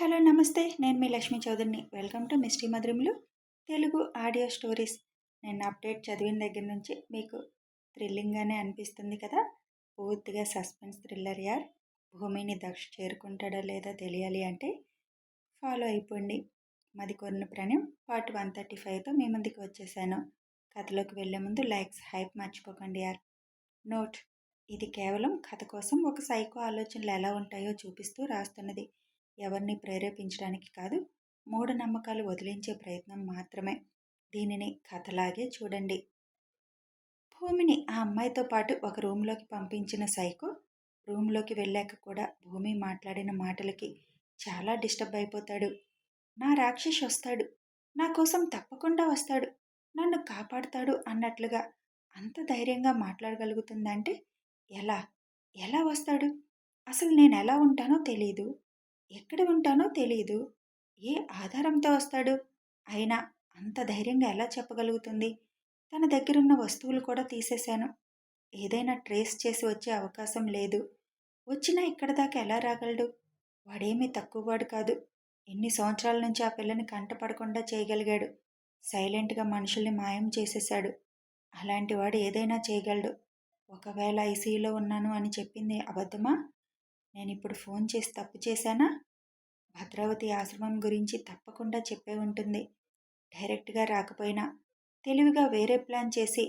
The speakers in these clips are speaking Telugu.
హలో నమస్తే. నేను మీ లక్ష్మీ చౌదరిని. Welcome to misty మధురములు. Telugu audio stories. నేను అప్డేట్ చదివిన దగ్గర నుంచి మీకు థ్రిల్లింగ్గానే అనిపిస్తుంది కదా? పూర్తిగా సస్పెన్స్ థ్రిల్లర్ యార్. భూమిని దక్ష చేరుకుంటాడో లేదో తెలియాలి అంటే ఫాలో అయిపోండి. మాది కొన్న ప్రణయం. పార్ట్ వన్ థర్టీ ఫైవ్తో మీ ముందుకు వచ్చేసాను. కథలోకి వెళ్ళే ముందు లైక్స్ హైప్ మర్చిపోకండి యార్. నోట్. ఇది కేవలం కథ కోసం ఒక సైకో ఆలోచనలు ఎలా ఉంటాయో చూపిస్తూ రాస్తున్నది. ఎవరిని ప్రేరేపించడానికి కాదు మూఢనమ్మకాలు వదిలించే ప్రయత్నం మాత్రమే. దీనిని కథలాగే చూడండి. భూమిని ఆ అమ్మాయితో పాటు ఒక రూమ్లోకి పంపించిన సైకో రూమ్లోకి వెళ్ళాక కూడా భూమి మాట్లాడిన మాటలకి చాలా డిస్టర్బ్ అయిపోతాడు. నా రాక్షస్ వస్తాడు. నా కోసం తప్పకుండా వస్తాడు. నన్ను కాపాడుతాడు అన్నట్లుగా అంత ధైర్యంగా మాట్లాడగలుగుతుందంటే ఎలా? ఎలా వస్తాడు? అసలు నేను ఎలా ఉంటానో తెలియదు ఎక్కడ ఉంటానో తెలియదు ఏ ఆధారంతో వస్తాడు? అయినా అంత ధైర్యంగా ఎలా చెప్పగలుగుతుంది? తన దగ్గరున్న వస్తువులు కూడా తీసేశాను. ఏదైనా ట్రేస్ చేసి వచ్చే అవకాశం లేదు. వచ్చినా ఇక్కడ దాకా ఎలా రాగలడు? వాడేమీ తక్కువవాడు కాదు. ఎన్ని సంవత్సరాల నుంచి ఆ పిల్లని కంటపడకుండా చేయగలిగాడు. సైలెంట్గా మనుషుల్ని మాయం చేసేశాడు. అలాంటి వాడు ఏదైనా చేయగలడు. ఒకవేళ ఐసీయూలో ఉన్నాను అని చెప్పింది అబద్ధమా? నేను ఇప్పుడు ఫోన్ చేసి తప్పు చేశానా? భద్రావతి ఆశ్రమం గురించి తప్పకుండా చెప్పే ఉంటుంది. డైరెక్ట్గా రాకపోయినా తెలివిగా వేరే ప్లాన్ చేసి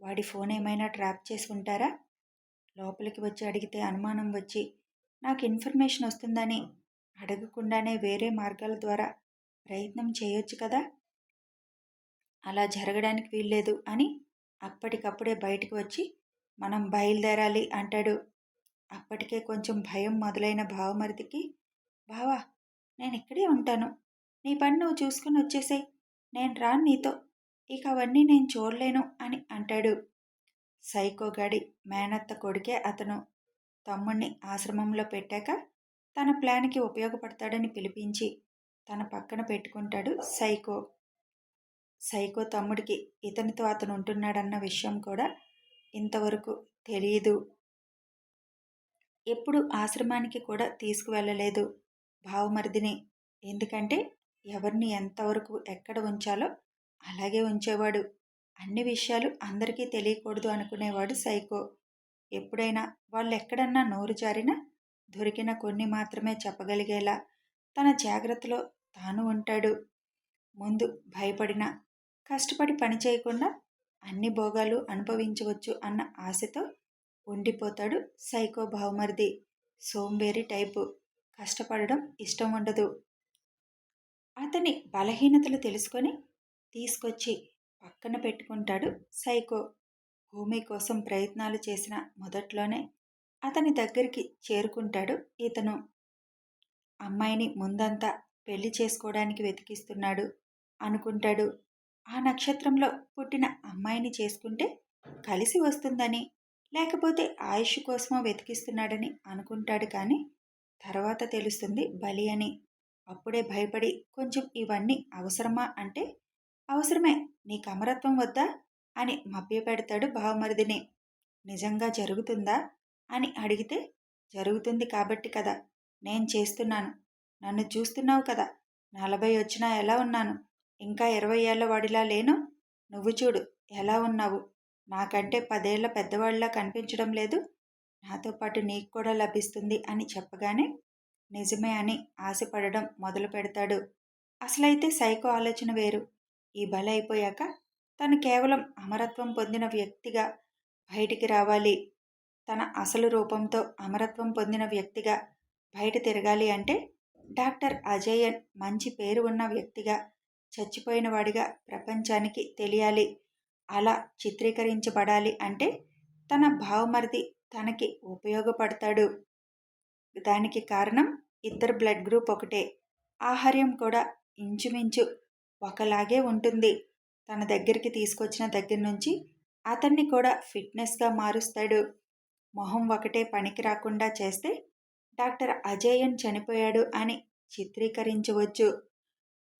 వాడి ఫోన్ ఏమైనా ట్రాప్ చేసి ఉంటారా? లోపలికి వచ్చి అడిగితే అనుమానం వచ్చి నాకు ఇన్ఫర్మేషన్ వస్తుందని అడగకుండానే వేరే మార్గాల ద్వారా ప్రయత్నం చేయొచ్చు కదా? అలా జరగడానికి వీల్లేదు అని అప్పటికప్పుడే బయటకు వచ్చి మనం బయలుదేరాలి అంటాడు అప్పటికే కొంచెం భయం మొదలైన భావమరిదికి బావా నేను ఇక్కడే ఉంటాను. నీ పని నువ్వు చూసుకుని వచ్చేసాయి. నేను రాను నీతో. ఇక అవన్నీ నేను చూడలేను అని అంటాడు. సైకోగాడి మేనత్త కొడుకే అతను. తమ్ముణ్ణి ఆశ్రమంలో పెట్టాక తన ప్లాన్కి ఉపయోగపడతాడని పిలిపించి తన పక్కన పెట్టుకుంటాడు సైకో. సైకో తమ్ముడికి ఇతనితో అతను ఉంటున్నాడన్న విషయం కూడా ఇంతవరకు తెలియదు ఎప్పుడు ఆశ్రమానికి కూడా తీసుకువెళ్ళలేదు భావమరిదిని ఎందుకంటే ఎవరిని ఎంతవరకు ఎక్కడ ఉంచాలో అలాగే ఉంచేవాడు. అన్ని విషయాలు అందరికీ తెలియకూడదు అనుకునేవాడు సైకో. ఎప్పుడైనా వాళ్ళు ఎక్కడన్నా నోరు జారినా దొరికిన కొన్ని మాత్రమే చెప్పగలిగేలా తన జాగ్రత్తలో తాను ఉంటాడు. ముందు భయపడిన కష్టపడి పని చేయకుండా అన్ని భోగాలు అనుభవించవచ్చు అన్న ఆశతో ఉండిపోతాడు సైకో భావమరిది. సోంబేరి టైపు. కష్టపడడం ఇష్టం ఉండదు. అతని బలహీనతలు తెలుసుకొని తీసుకొచ్చి పక్కన పెట్టుకుంటాడు సైకో. భూమి కోసం ప్రయత్నాలు చేసిన మొదట్లోనే అతని దగ్గరికి చేరుకుంటాడు ఇతను. అమ్మాయిని ముందంతా పెళ్ళి చేసుకోవడానికి వెతికిస్తున్నాడు అనుకుంటాడు. ఆ నక్షత్రంలో పుట్టిన అమ్మాయిని చేసుకుంటే కలిసి వస్తుందని లేకపోతే ఆయుష్ కోసమో వెతికిస్తున్నాడని అనుకుంటాడు కానీ తర్వాత తెలుస్తుంది బలి అని. అప్పుడే భయపడి కొంచెం ఇవన్నీ అవసరమా అంటే అవసరమే నీకు అమరత్వం వద్దా అని మభ్యపెడతాడు భావమరిదిని నిజంగా జరుగుతుందా అని అడిగితే జరుగుతుంది కాబట్టి కదా నేను చేస్తున్నాను. నన్ను చూస్తున్నావు కదా నలభై వచ్చినా ఎలా ఉన్నాను? ఇంకా ఇరవై ఏళ్ళ వాడిలా లేను? నువ్వు చూడు ఎలా ఉన్నావు? నాకంటే పదేళ్ళ పెద్దవాళ్ళలా కనిపించడం లేదు. నాతో పాటు నీకు కూడా లభిస్తుంది అని చెప్పగానే నిజమే అని ఆశపడడం మొదలు పెడతాడు. అసలైతే సైకో ఆలోచన వేరు. ఈ బల అయిపోయాక తను కేవలం అమరత్వం పొందిన వ్యక్తిగా బయటికి రావాలి. తన అసలు రూపంతో అమరత్వం పొందిన వ్యక్తిగా బయట తిరగాలి అంటే డాక్టర్ అజయన్ మంచి పేరు ఉన్న వ్యక్తిగా చచ్చిపోయిన వాడిగా ప్రపంచానికి తెలియాలి. అలా చిత్రీకరించబడాలి అంటే తన భావమరిది తనకి ఉపయోగపడతాడు. దానికి కారణం ఇద్దరు బ్లడ్ గ్రూప్ ఒకటే. ఆహార్యం కూడా ఇంచుమించు ఒకలాగే ఉంటుంది. తన దగ్గరికి తీసుకొచ్చిన దగ్గర నుంచి అతన్ని కూడా ఫిట్నెస్గా మారుస్తాడు. మొహం ఒకటే పనికి రాకుండా చేస్తే డాక్టర్ అజయన్ చనిపోయాడు అని చిత్రీకరించవచ్చు.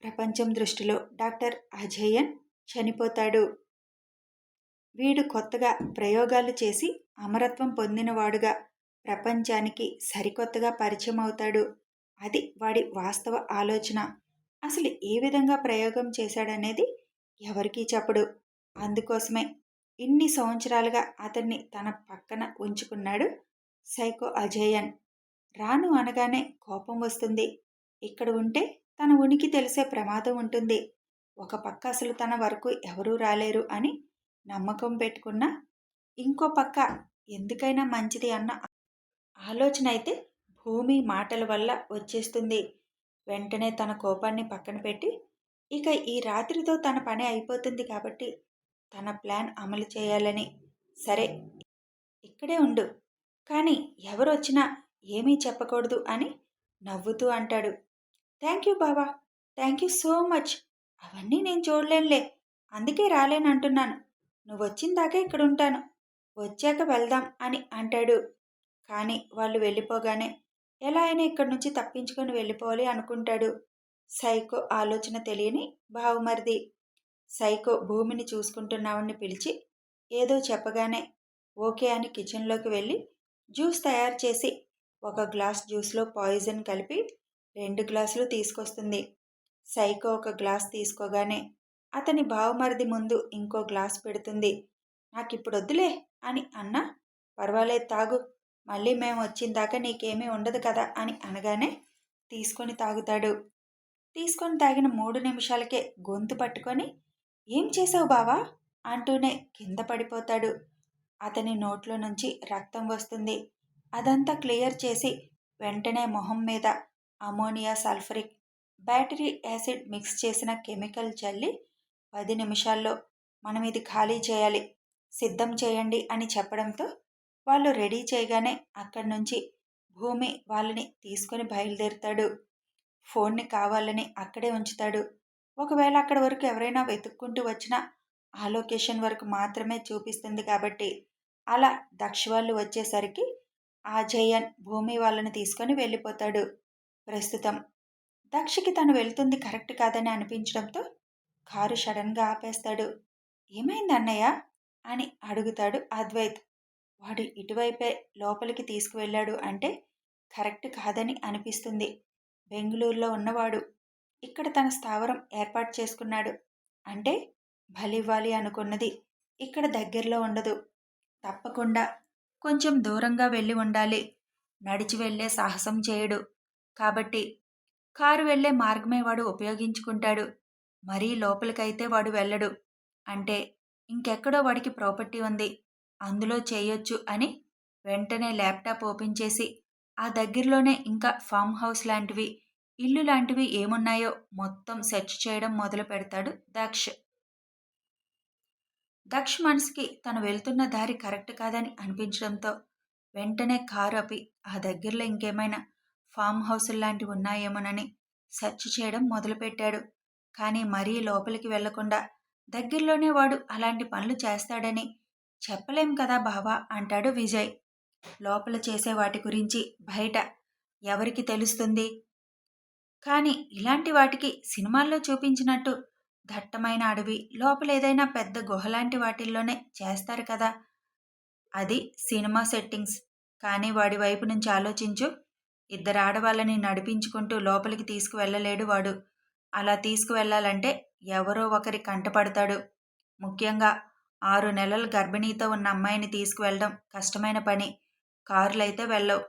ప్రపంచం దృష్టిలో డాక్టర్ అజయన్ చనిపోతాడు. వీడు కొత్తగా ప్రయోగాలు చేసి అమరత్వం పొందినవాడుగా ప్రపంచానికి సరికొత్తగా పరిచయం అవుతాడు. అది వాడి వాస్తవ ఆలోచన. అసలు ఏ విధంగా ప్రయోగం చేశాడనేది ఎవరికీ చెప్పడు. అందుకోసమే ఇన్ని సంవత్సరాలుగా అతన్ని తన పక్కన ఉంచుకున్నాడు సైకో అజయన్. రాను అనగానే కోపం వస్తుంది. ఇక్కడ ఉంటే తన ఉనికి తెలిసే ప్రమాదం ఉంటుంది. ఒక పక్క అసలు తన వరకు ఎవరూ రాలేరు అని నమ్మకం పెట్టుకున్నా ఇంకో పక్క ఎందుకైనా మంచిది అన్న ఆలోచన అయితే భూమి మాటల వల్ల వచ్చేస్తుంది. వెంటనే తన కోపాన్ని పక్కన పెట్టి ఇక ఈ రాత్రితో తన పని అయిపోతుంది కాబట్టి తన ప్లాన్ అమలు చేయాలని. సరే ఇక్కడే ఉండు. కానీ ఎవరు వచ్చినా ఏమీ చెప్పకూడదు అని నవ్వుతూ అంటాడు. థ్యాంక్ యూ బావా. Thank you so much. అవన్నీ నేను చూడలేనులే. అందుకే రాలేనంటున్నాను. నువ్వు వచ్చిందాకా ఇక్కడ ఉంటాను వచ్చాక వెళ్దాం అని అంటాడు. కానీ వాళ్ళు వెళ్ళిపోగానే ఎలా అయినా ఇక్కడి నుంచి తప్పించుకొని వెళ్ళిపోవాలి అనుకుంటాడు. సైకో ఆలోచన తెలియని బావుమరిది. సైకో భూమిని చూసుకుంటున్నావని పిలిచి ఏదో చెప్పగానే ఓకే అని కిచెన్లోకి వెళ్ళి జ్యూస్ తయారు చేసి ఒక గ్లాస్ జ్యూస్లో పాయిజన్ కలిపి రెండు గ్లాసులు తీసుకొస్తుంది. సైకో ఒక గ్లాస్ తీసుకోగానే అతని బావమరిది ముందు ఇంకో గ్లాస్ పెడుతుంది. నాకు ఇప్పుడు వద్దులే అని అన్న. పర్వాలేదు తాగు. మళ్ళీ మేము వచ్చిందాకా నీకేమీ ఉండదు కదా అని అనగానే తీసుకొని తాగుతాడు. తీసుకొని తాగిన మూడు నిమిషాలకే గొంతు పట్టుకొని ఏం చేసావు బావా? అంటూనే కింద పడిపోతాడు. అతని నోట్లో నుంచి రక్తం వస్తుంది. అదంతా క్లియర్ చేసి వెంటనే మొహం మీద ammonia sulphuric battery acid mix చేసిన కెమికల్ చల్లి పది నిమిషాల్లో మనం ఇది ఖాళీ చేయాలి సిద్ధం చేయండి అని చెప్పడంతో వాళ్ళు రెడీ చేయగానే అక్కడి నుంచి భూమి వాళ్ళని తీసుకొని బయలుదేరుతాడు. ఫోన్ని కావాలని అక్కడే ఉంచుతాడు. ఒకవేళ అక్కడ వరకు ఎవరైనా వెతుక్కుంటూ వచ్చినా ఆ లొకేషన్ వరకు మాత్రమే చూపిస్తుంది కాబట్టి అలా దక్ష వాళ్ళు వచ్చేసరికి ఆ జయన్ భూమి వాళ్ళని తీసుకొని వెళ్ళిపోతాడు. ప్రస్తుతం దక్షకి తను వెళ్తుంది కరెక్ట్ కాదని అనిపించడంతో కారు సడన్గా ఆపేస్తాడు. ఏమైంది అన్నయ్య? అని అడుగుతాడు అద్వైత్. వాడు ఇటువైపే లోపలికి తీసుకువెళ్ళాడు అంటే కరెక్ట్ కాదని అనిపిస్తుంది. బెంగళూరులో ఉన్నవాడు ఇక్కడ తన స్థావరం ఏర్పాటు చేసుకున్నాడు. అంటే బలివ్వాలి అనుకున్నది. ఇక్కడ దగ్గరలో ఉండదు. తప్పకుండా కొంచెం దూరంగా వెళ్ళి ఉండాలి. నడిచి వెళ్ళే సాహసం చేయడు. కాబట్టి కారు వెళ్ళే మార్గమే వాడు ఉపయోగించుకుంటాడు. మరీ లోపలికైతే వాడు వెళ్ళడు. అంటే ఇంకెక్కడో వాడికి ప్రాపర్టీ ఉంది. అందులో చేయొచ్చు అని వెంటనే ల్యాప్టాప్ ఓపెన్ చేసి ఆ దగ్గరలోనే ఇంకా ఫామ్ హౌస్ లాంటివి ఇల్లు లాంటివి ఏమున్నాయో మొత్తం సెర్చ్ చేయడం మొదలు పెడతాడు దక్ష్. దక్ష్ మనసుకి తను వెళ్తున్న దారి కరెక్ట్ కాదని అనిపించడంతో వెంటనే కారు అపి ఆ దగ్గరలో ఇంకేమైనా ఫామ్ హౌస్ లాంటివి ఉన్నాయేమోనని సెర్చ్ చేయడం మొదలుపెట్టాడు. కానీ మరీ లోపలికి వెళ్ళకుండా దగ్గరలోనే వాడు అలాంటి పనులు చేస్తాడని చెప్పలేం కదా బావా అంటాడు విజయ్. లోపల చేసే వాటి గురించి బయట ఎవరికి తెలుస్తుంది? కానీ ఇలాంటి వాటికి సినిమాల్లో చూపించినట్టు దట్టమైన అడవి లోపల ఏదైనా పెద్ద గుహలాంటి వాటిల్లోనే చేస్తారు కదా? అది సినిమా సెట్టింగ్స్. కానీ వాడి వైపు నుంచి ఆలోచించు. ఇద్దరు ఆడవాళ్ళని నడిపించుకుంటూ లోపలికి తీసుకువెళ్ళలేడు వాడు. అలా తీసుకువెళ్ళాలంటే ఎవరో ఒకరి కంటపడతాడు ముఖ్యంగా ఆరు నెలల గర్భిణీతో ఉన్న అమ్మాయిని తీసుకువెళ్ళడం కష్టమైన పని. కార్లైతే వెళ్ళవు.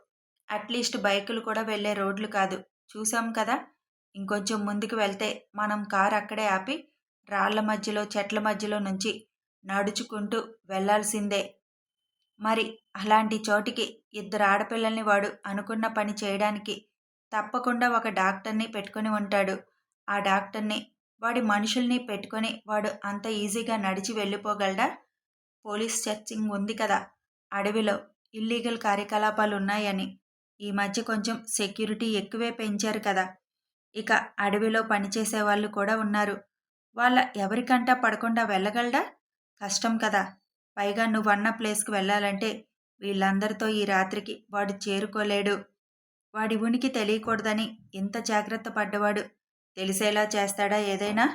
అట్లీస్ట్ బైకులు కూడా వెళ్ళే రోడ్లు కాదు. చూసాం కదా? ఇంకొంచెం ముందుకు వెళ్తే మనం కార్ అక్కడే ఆపి రాళ్ళ మధ్యలో చెట్ల మధ్యలో నుంచి నడుచుకుంటూ వెళ్ళాల్సిందే మరి అలాంటి చోటికి ఇద్దరు ఆడపిల్లల్ని వాడు అనుకున్న పని చేయడానికి తప్పకుండా ఒక డాక్టర్ని పెట్టుకుని ఉంటాడు. ఆ డాక్టర్ని వాడి మనుషుల్ని పెట్టుకొని వాడు అంత ఈజీగా నడిచి వెళ్ళిపోగలడా? పోలీస్ చర్చింగ్ ఉంది కదా అడవిలో ఇల్లీగల్ కార్యకలాపాలు ఉన్నాయని ఈ మధ్య కొంచెం సెక్యూరిటీ ఎక్కువే పెంచారు కదా. ఇక అడవిలో పనిచేసే వాళ్ళు కూడా ఉన్నారు. వాళ్ళ ఎవరికంటా పడకుండా వెళ్ళగలడా? కష్టం కదా. పైగా నువ్వన్న ప్లేస్కి వెళ్ళాలంటే వీళ్ళందరితో ఈ రాత్రికి వాడు చేరుకోలేడు. వాడి ఉనికి తెలియకూడదని ఇంత జాగ్రత్త పడ్డవాడు తెలిసేలా చేస్తాడా ఏదైనా?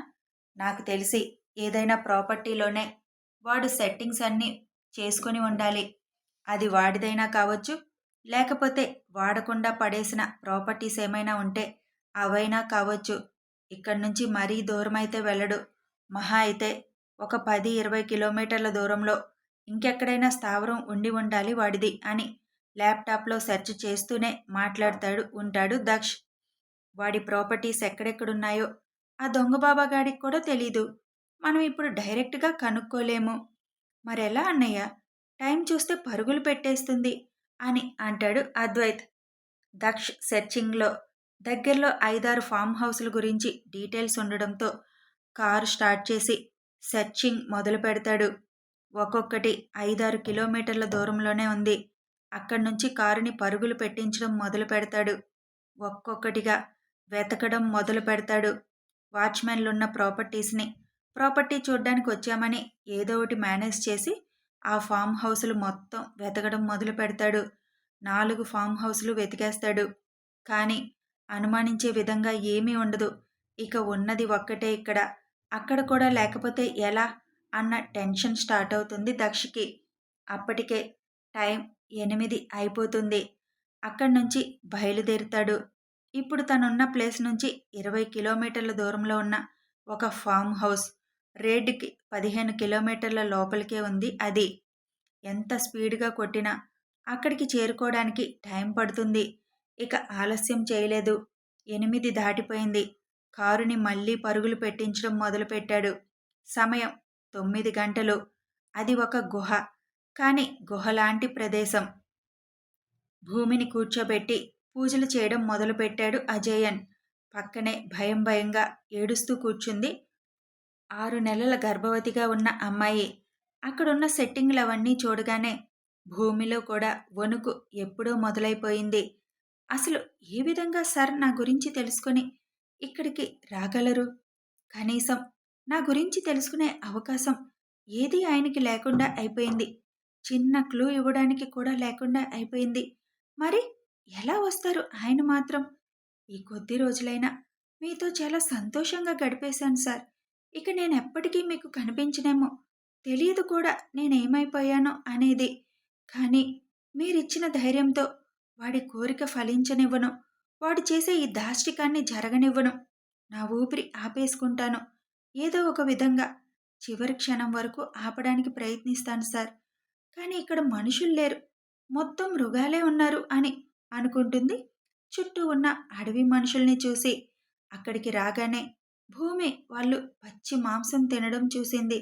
నాకు తెలిసి ఏదైనా ప్రాపర్టీలోనే వాడు సెట్టింగ్స్ అన్నీ చేసుకొని ఉండాలి. అది వాడిదైనా కావచ్చు లేకపోతే వాడకుండా పడేసిన ప్రాపర్టీస్ ఏమైనా ఉంటే అవైనా కావచ్చు. ఇక్కడి నుంచి మరీ దూరమైతే వెళ్ళడు. మహా అయితే ఒక పది ఇరవై కిలోమీటర్ల దూరంలో ఇంకెక్కడైనా స్థావరం ఉండి ఉండాలి వాడిది అని ల్యాప్టాప్లో సెర్చ్ చేస్తూనే మాట్లాడతాడు ఉంటాడు దక్ష్. వాడి ప్రాపర్టీస్ ఎక్కడెక్కడున్నాయో ఆ దొంగ బాబా గాడికి కూడా తెలీదు. మనం ఇప్పుడు డైరెక్ట్గా కనుక్కోలేము. మరెలా అన్నయ్య? టైం చూస్తే పరుగులు పెట్టేస్తుంది అని అంటాడు అద్వైత్. దక్ష్ సెర్చింగ్లో దగ్గరలో ఐదారు ఫామ్ హౌస్ల గురించి డీటెయిల్స్ ఉండడంతో కారు స్టార్ట్ చేసి సెర్చింగ్ మొదలు పెడతాడు. ఒక్కొక్కటి ఐదారు కిలోమీటర్ల దూరంలోనే ఉంది. అక్కడి నుంచి కారుని పరుగులు పెట్టించడం మొదలు పెడతాడు. ఒక్కొక్కటిగా వెతకడం మొదలు పెడతాడు. వాచ్మెన్లున్న ప్రాపర్టీస్ని ప్రాపర్టీ చూడ్డానికి వచ్చామని ఏదో ఒకటి మేనేజ్ చేసి ఆ ఫామ్ హౌస్లు మొత్తం వెతకడం మొదలు పెడతాడు. నాలుగు ఫామ్ హౌస్లు వెతికేస్తాడు. కానీ అనుమానించే విధంగా ఏమీ ఉండదు. ఇక ఉన్నది ఒక్కటే ఇక్కడ. అక్కడ కూడా లేకపోతే ఎలా? అన్న టెన్షన్ స్టార్ట్ అవుతుంది దక్షకి. అప్పటికే టైం ఎనిమిది అయిపోతుంది. అక్కడి నుంచి బయలుదేరుతాడు. ఇప్పుడు తనున్న ప్లేస్ నుంచి ఇరవై కిలోమీటర్ల దూరంలో ఉన్న ఒక ఫామ్ హౌస్ రేడ్కి పదిహేను కిలోమీటర్ల లోపలికే ఉంది అది. ఎంత స్పీడ్గా కొట్టినా అక్కడికి చేరుకోవడానికి టైం పడుతుంది. ఇక ఆలస్యం చేయలేదు. ఎనిమిది దాటిపోయింది. కారుని మళ్ళీ పరుగులు పెట్టించడం మొదలుపెట్టాడు. సమయం తొమ్మిది గంటలు. అది ఒక గుహ. కానీ గుహలాంటి ప్రదేశం. భూమిని కూర్చోబెట్టి పూజలు చేయడం మొదలుపెట్టాడు అజయన్. పక్కనే భయం భయంగా ఏడుస్తూ కూర్చుంది. ఆరు నెలల గర్భవతిగా ఉన్న అమ్మాయి. అక్కడున్న సెట్టింగ్లు అవన్నీ చూడగానే భూమిలో కూడా వణుకు ఎప్పుడో మొదలైపోయింది. అసలు ఏ విధంగా సార్ నా గురించి తెలుసుకొని ఇక్కడికి రాగలరు? కనీసం నా గురించి తెలుసుకునే అవకాశం ఏది ఆయనకి లేకుండా అయిపోయింది. చిన్న క్లూ ఇవ్వడానికి కూడా లేకుండా అయిపోయింది. మరి ఎలా వస్తారు? ఆయన మాత్రం ఈ కొద్ది రోజులైనా మీతో చాలా సంతోషంగా గడిపేశాను సార్. ఇక నేను ఎప్పటికీ మీకు కనిపించనేమో. తెలియదు కూడా నేనేమైపోయానో అనేది. కానీ మీరిచ్చిన ధైర్యంతో వాడి కోరిక ఫలించనివ్వను. వాడు చేసే ఈ దాష్టికాన్ని జరగనివ్వను. నా ఊపిరి ఆపేసుకుంటాను. ఏదో ఒక విధంగా చివరి క్షణం వరకు ఆపడానికి ప్రయత్నిస్తాను సార్. కానీ ఇక్కడ మనుషులు లేరు. మొత్తం మృగాలే ఉన్నారు అని అనుకుంటుంది. చుట్టూ ఉన్న అడవి మనుషుల్ని చూసి అక్కడికి రాగానే భూమి వాళ్ళు పచ్చి మాంసం తినడం చూసింది.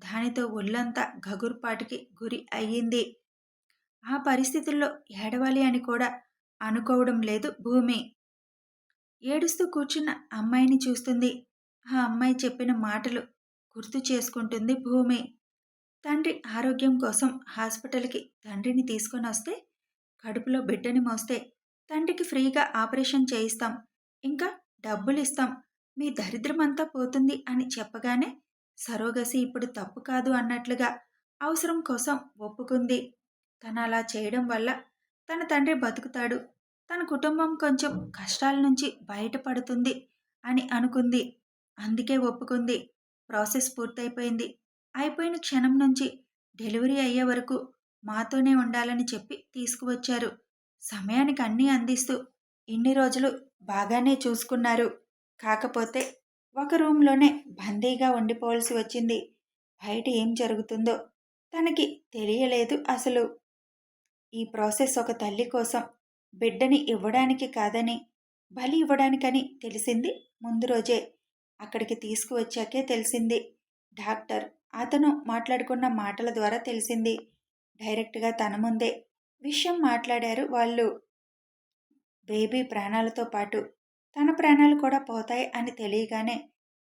దానితో ఒళ్ళంతా గగుర్పాటికి గురి అయ్యింది. ఆ పరిస్థితుల్లో ఏడవాలి అని కూడా అనుకోవడం లేదు భూమి. ఏడుస్తూ కూర్చున్న అమ్మాయిని చూస్తుంది. ఆ అమ్మాయి చెప్పిన మాటలు గుర్తు చేసుకుంటుంది భూమి. తండ్రి ఆరోగ్యం కోసం హాస్పిటల్కి తండ్రిని తీసుకొని వస్తే కడుపులో బిడ్డని మోస్తే తండ్రికి ఫ్రీగా ఆపరేషన్ చేయిస్తాం. ఇంకా డబ్బులు ఇస్తాం మీ దరిద్రమంతా పోతుంది అని చెప్పగానే సరోగసి ఇప్పుడు తప్పు కాదు అన్నట్లుగా అవసరం కోసం ఒప్పుకుంది. తను అలా చేయడం వల్ల తన తండ్రి బతుకుతాడు. తన కుటుంబం కొంచెం కష్టాల నుంచి బయటపడుతుంది అని అనుకుంది. అందుకే ఒప్పుకుంది. ప్రాసెస్ పూర్తయిపోయింది. అయిపోయిన క్షణం నుంచి డెలివరీ అయ్యే వరకు మాతోనే ఉండాలని చెప్పి తీసుకువచ్చారు. సమయానికి అన్నీ అందిస్తూ ఇన్ని రోజులు బాగానే చూసుకున్నారు. కాకపోతే ఒక రూమ్లోనే బందీగా ఉండిపోవాల్సి వచ్చింది. బయట ఏం జరుగుతుందో తనకి తెలియలేదు అసలు. ఈ ప్రాసెస్ ఒక తల్లి కోసం బిడ్డని ఇవ్వడానికి కాదని బలి ఇవ్వడానికని తెలిసింది ముందు రోజే. అక్కడికి తీసుకువచ్చాకే తెలిసింది. డాక్టర్ అతను మాట్లాడుకున్న మాటల ద్వారా తెలిసింది. డైరెక్ట్గా తన ముందే విషయం మాట్లాడారు వాళ్ళు. బేబీ ప్రాణాలతో పాటు తన ప్రాణాలు కూడా పోతాయి అని తెలియగానే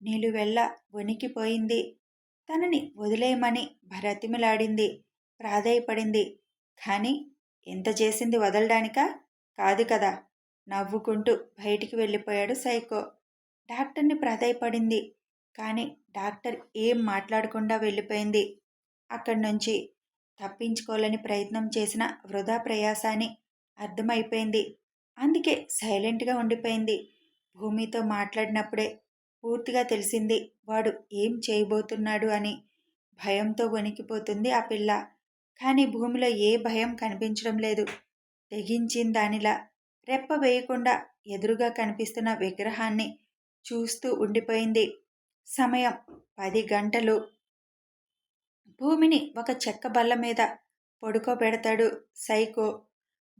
నిలువెల్ల వణికిపోయింది. తనని వదిలేయమని భరతిమిలాడింది ప్రాధేయపడింది. కానీ ఎంత చేసింది వదలడానికా? కాదు కదా! నవ్వుకుంటూ బయటికి వెళ్ళిపోయాడు సైకో. డాక్టర్ని ప్రాధాయపడింది. కానీ డాక్టర్ ఏం మాట్లాడకుండా వెళ్ళిపోయింది. అక్కడి నుంచి తప్పించుకోవాలని ప్రయత్నం చేసిన వృధా ప్రయాసాన్ని అర్థమైపోయింది. అందుకే సైలెంట్గా ఉండిపోయింది. భూమితో మాట్లాడినప్పుడే పూర్తిగా తెలిసింది వాడు ఏం చేయబోతున్నాడు అని. భయంతో వణికిపోతుంది ఆ పిల్ల. కానీ భూమిలో ఏ భయం కనిపించడం లేదు. తెగించిన దానిలా రెప్ప వేయకుండా ఎదురుగా కనిపిస్తున్న విగ్రహాన్ని చూస్తూ ఉండిపోయింది. సమయం పది గంటలు. భూమిని ఒక చెక్క బల్ల మీద పడుకోబెడతాడు సైకో.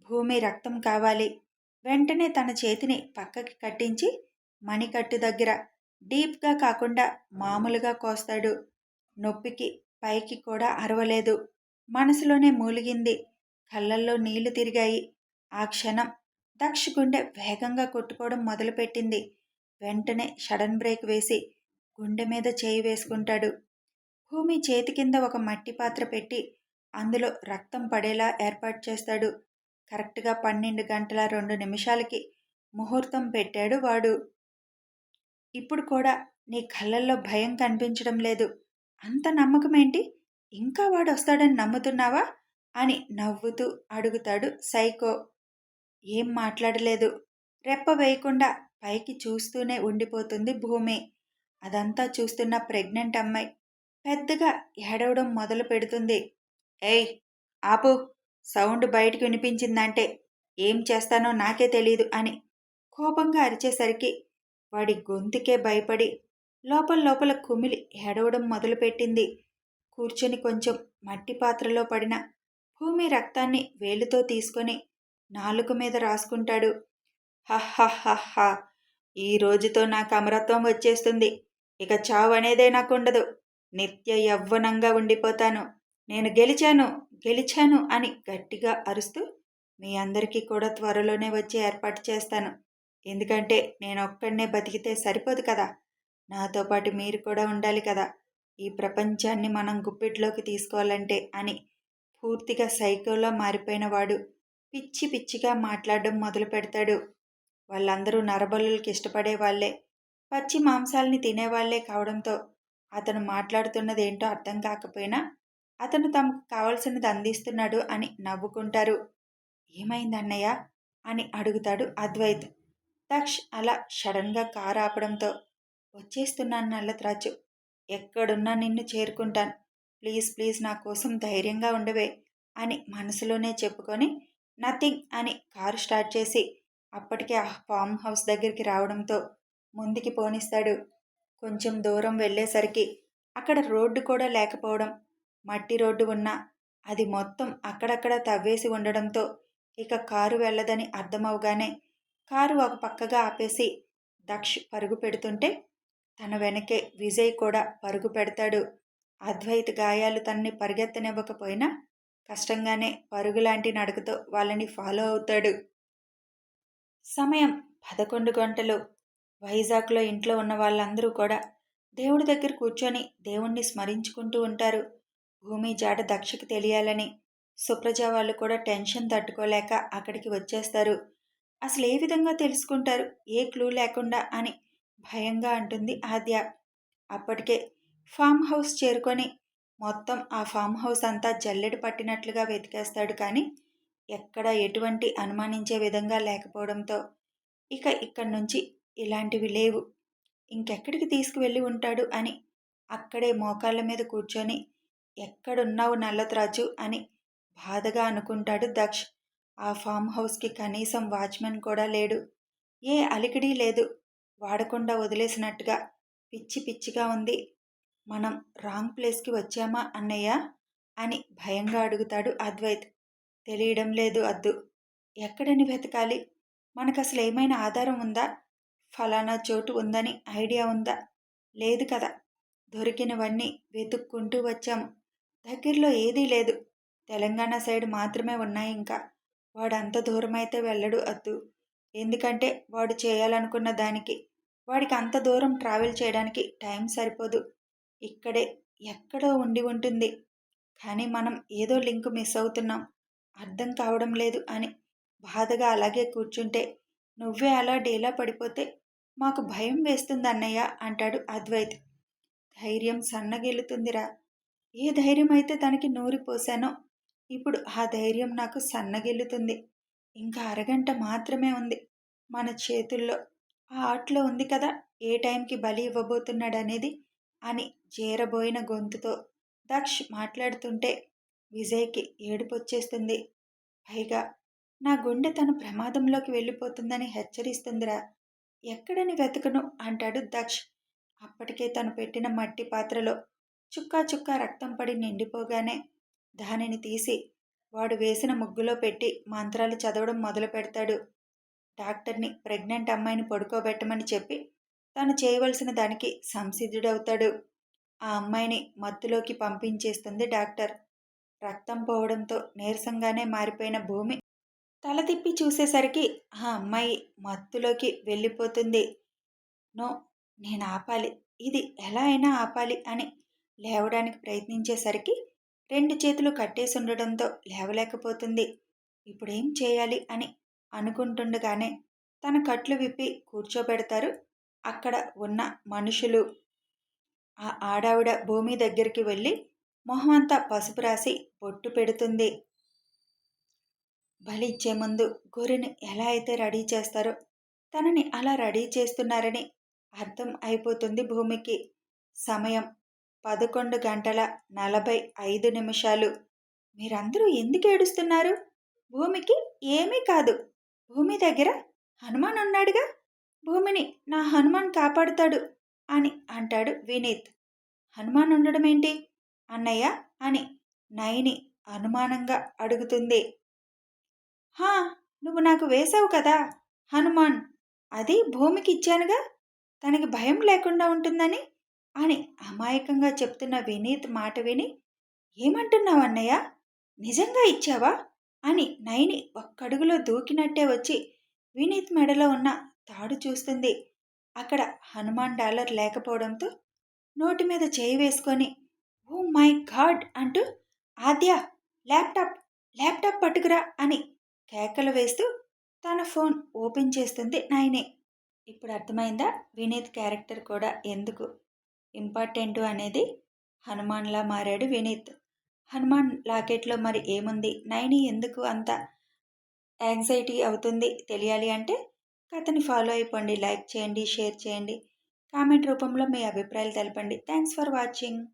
భూమి రక్తం కావాలి. వెంటనే తన చేతిని పక్కకి కట్టించి మణికట్టు దగ్గర డీప్గా కాకుండా మామూలుగా కోస్తాడు. నొప్పికి పైకి కూడా అరవలేదు. మనసులోనే మూలిగింది. కళ్ళల్లో నీళ్ళు తిరిగాయి. ఆ క్షణం దక్ష గుండె వేగంగా కొట్టుకోవడం మొదలుపెట్టింది. వెంటనే షడన్ బ్రేక్ వేసి గుండె మీద చేయి వేసుకుంటాడు. భూమి చేతి కింద ఒక మట్టి పాత్ర పెట్టి అందులో రక్తం పడేలా ఏర్పాటు చేస్తాడు. కరెక్ట్గా పన్నెండు గంటల రెండు నిమిషాలకి ముహూర్తం పెట్టాడు వాడు. ఇప్పుడు కూడా నీ కళ్ళల్లో భయం కనిపించడం లేదు. అంత నమ్మకం ఏంటి ఇంకా వాడు వస్తాడని నమ్ముతున్నావా? అని నవ్వుతూ అడుగుతాడు సైకో. ఏం మాట్లాడలేదు. రెప్ప వేయకుండా పైకి చూస్తూనే ఉండిపోతుంది భూమి. అదంతా చూస్తున్న ప్రెగ్నెంట్ అమ్మాయి పెద్దగా ఏడవడం మొదలు పెడుతుంది. ఏయ్ ఆపు. సౌండ్ బయటకు వినిపించిందంటే ఏం చేస్తానో నాకే తెలీదు అని కోపంగా అరిచేసరికి వాడి గొంతుకే భయపడి లోపల లోపల కుమిలి ఏడవడం మొదలుపెట్టింది కూర్చొని కొంచెం మట్టి పాత్రలో పడిన భూమి రక్తాన్ని వేలుతో తీసుకొని నాలుక మీద రాసుకుంటాడు. హహహహ ఈ రోజుతో నాకు అమరత్వం వచ్చేస్తుంది. ఇక చావు అనేదే నాకుండదు. నిత్య యవ్వనంగా ఉండిపోతాను. నేను గెలిచాను గెలిచాను అని గట్టిగా అరుస్తూ మీ అందరికీ కూడా త్వరలోనే వచ్చి ఏర్పాటు చేస్తాను. ఎందుకంటే నేను ఒక్కడనే బతికితే సరిపోదు కదా. నాతో పాటు మీరు కూడా ఉండాలి కదా. ఈ ప్రపంచాన్ని మనం గుప్పిట్లోకి తీసుకోవాలంటే అని పూర్తిగా సైకోలో మారిపోయిన వాడు పిచ్చి పిచ్చిగా మాట్లాడడం మొదలు పెడతాడు. వాళ్ళందరూ నరబలులకి ఇష్టపడే వాళ్ళే. పచ్చి మాంసాలని తినేవాళ్ళే కావడంతో అతను మాట్లాడుతున్నది ఏంటో అర్థం కాకపోయినా అతను తమకు కావలసినది అందిస్తున్నాడు అని నవ్వుకుంటారు. ఏమైంది అన్నయ్య? అని అడుగుతాడు అద్వైత్. దక్ష్ అలా సడన్గా కారు ఆపడంతో వచ్చేస్తున్నాను నల్లత్రాచు. ఎక్కడున్నా నిన్ను చేరుకుంటాను. ప్లీజ్ ప్లీజ్ నా కోసం ధైర్యంగా ఉండవే అని మనసులోనే చెప్పుకొని నథింగ్ అని కారు స్టార్ట్ చేసి అప్పటికే ఆ ఫామ్ హౌస్ దగ్గరికి రావడంతో ముందుకి పోనిస్తాడు. కొంచెం దూరం వెళ్ళేసరికి అక్కడ రోడ్డు కూడా లేకపోవడం మట్టి రోడ్డు ఉన్నా అది మొత్తం అక్కడక్కడ తవ్వేసి ఉండడంతో ఇక కారు వెళ్ళదని అర్థమవగానే కారు ఒక పక్కగా ఆపేసి దక్ష్ పరుగు పెడుతుంటే తన వెనకే విజయ్ కూడా పరుగు పెడతాడు. అద్వైత్ గాయాలు తనని పరిగెత్తనివ్వకపోయినా కష్టంగానే పరుగులాంటి నడకతో వాళ్ళని ఫాలో అవుతాడు. సమయం పదకొండు గంటలు. వైజాగ్లో ఇంట్లో ఉన్న వాళ్ళందరూ కూడా దేవుడి దగ్గర కూర్చొని దేవుణ్ణి స్మరించుకుంటూ ఉంటారు. భూమి జాడ దక్షకి తెలియాలని సుప్రజ వాళ్ళు కూడా టెన్షన్ తట్టుకోలేక అక్కడికి వచ్చేస్తారు. అసలు ఏ విధంగా తెలుసుకుంటారు? ఏ క్లూ లేకుండా అని భయంగా అంటుంది ఆద్య. అప్పటికే ఫామ్ హౌస్ చేరుకొని మొత్తం ఆ ఫామ్ హౌస్ అంతా జల్లెడు పట్టినట్లుగా వెతికేస్తాడు కానీ ఎక్కడ ఎటువంటి అనుమానించే విధంగా లేకపోవడంతో ఇక ఇక్కడి నుంచి ఇలాంటివి లేవు. ఇంకెక్కడికి తీసుకువెళ్ళి ఉంటాడు అని అక్కడే మోకాళ్ళ మీద కూర్చొని ఎక్కడున్నావు నల్లత్రాజు? అని బాధగా అనుకుంటాడు దక్ష్. ఆ ఫామ్ హౌస్కి కనీసం వాచ్మెన్ కూడా లేడు. ఏ అలికిడి లేదు. వాడకుండా వదిలేసినట్టుగా పిచ్చి పిచ్చిగా ఉంది. మనం రాంగ్ ప్లేస్కి వచ్చామా అన్నయ్య? అని భయంగా అడుగుతాడు అద్వైత్. తెలియడం లేదు అద్దు. ఎక్కడని వెతకాలి? మనకు అసలు ఏమైనా ఆధారం ఉందా? ఫలానా చోటు ఉందని ఐడియా ఉందా? లేదు కదా. దొరికినవన్నీ వెతుక్కుంటూ వచ్చాము దగ్గరలో ఏదీ లేదు. తెలంగాణ సైడ్ మాత్రమే ఉన్నాయి ఇంకా. వాడు అంత దూరం అయితే వెళ్ళడు అద్దు. ఎందుకంటే వాడు చేయాలనుకున్న దానికి వాడికి అంత దూరం ట్రావెల్ చేయడానికి టైం సరిపోదు. ఇక్కడే ఎక్కడో ఉండి ఉంటుంది. కానీ మనం ఏదో లింక్ మిస్ అవుతున్నాం. అర్థం కావడం లేదు అని బాధగా అలాగే కూర్చుంటే నువ్వే అలా డేలా పడిపోతే మాకు భయం వేస్తుంది అన్నయ్య అంటాడు అద్వైత్. ధైర్యం సన్నగిల్లుతుందిరా. ఏ ధైర్యం అయితే తనకి నూరిపోశానో ఇప్పుడు ఆ ధైర్యం నాకు సన్నగిల్లుతుంది. ఇంకా అరగంట మాత్రమే ఉంది మన చేతుల్లో. ఆ ఆటలో ఉంది కదా ఏ టైంకి బలి ఇవ్వబోతున్నాడనేది అని చేరబోయిన గొంతుతో దక్ష్ మాట్లాడుతుంటే విజయ్కి ఏడుపొచ్చేస్తుంది. పైగా నా గుండె తన ప్రమాదంలోకి వెళ్ళిపోతుందని హెచ్చరిస్తుందిరా. ఎక్కడని వెతకను అంటాడు దక్ష్. అప్పటికే తను పెట్టిన మట్టి పాత్రలో చుక్కా చుక్కా రక్తం పడి నిండిపోగానే దానిని తీసి వాడు వేసిన ముగ్గులో పెట్టి మంత్రాలు చదవడం మొదలు పెడతాడు. డాక్టర్ని ప్రెగ్నెంట్ అమ్మాయిని పడుకోబెట్టమని చెప్పి తను చేయవలసిన దానికి సంసిద్ధుడవుతాడు. ఆ అమ్మాయిని మత్తులోకి పంపించేస్తుంది డాక్టర్. రక్తం పోవడంతో నీరసంగానే మారిపోయిన భూమి తల తిప్పి చూసేసరికి ఆ అమ్మాయి మత్తులోకి వెళ్ళిపోతుంది. నో నేను ఆపాలి. ఇది ఎలా అయినా ఆపాలి అని లేవడానికి ప్రయత్నించేసరికి రెండు చేతులు కట్టేసి ఉండడంతో లేవలేకపోతుంది. ఇప్పుడేం చేయాలి? అని అనుకుంటుండగానే తన కట్లు విప్పి కూర్చోబెడతారు. అక్కడ ఉన్న మనుషులు ఆ ఆడావిడ భూమి దగ్గరికి వెళ్ళి మొహమంతా పసుపు రాసి బొట్టు పెడుతుంది. బలి ఇచ్చే ముందు గొర్రెను ఎలా అయితే రెడీ చేస్తారో తనని అలా రెడీ చేస్తున్నారని అర్థం అయిపోతుంది భూమికి. సమయం పదకొండు గంటల నలభై ఐదు నిమిషాలు. మీరందరూ ఎందుకు ఏడుస్తున్నారు? భూమికి ఏమీ కాదు. భూమి దగ్గర హనుమాన్ ఉన్నాడుగా? భూమిని నా హనుమాన్ కాపాడుతాడు అని అంటాడు వినీత్. హనుమాన్ ఉండడం ఏంటి అన్నయ్య అని నయని అనుమానంగా అడుగుతుంది. హా నువ్వు నాకు వేసావు కదా హనుమాన్. అది భూమికి ఇచ్చానుగా తనకి భయం లేకుండా ఉంటుందని? అని అమాయకంగా చెప్తున్న వినీత్ మాట విని ఏమంటున్నావు అన్నయ్య? నిజంగా ఇచ్చావా? అని నయని ఒక్కడుగులో దూకినట్టే వచ్చి వినీత్ మెడలో ఉన్న తాడు చూస్తుంది. అక్కడ హనుమాన్ డాలర్ లేకపోవడంతో నోటి మీద చేయి వేసుకొని ఓ మై గాడ్ అంటూ ఆద్య ల్యాప్టాప్ ల్యాప్టాప్ పట్టుకురా అని కేకలు వేస్తూ తన ఫోన్ ఓపెన్ చేస్తుంది నైనే. ఇప్పుడు అర్థమైందా? వినీత్ క్యారెక్టర్ కూడా ఎందుకు ఇంపార్టెంట్ అనేది? హనుమాన్లా మారాడు వినీత్. హనుమాన్ లాకెట్లో మరి ఏముంది? నైని ఎందుకు అంత యాంగ్జైటీ అవుతుంది తెలియాలి అంటే కథని ఫాలో అయిపోండి లైక్ చేయండి షేర్ చేయండి. కామెంట్ రూపంలో మీ అభిప్రాయాలు తెలపండి. Thanks for watching.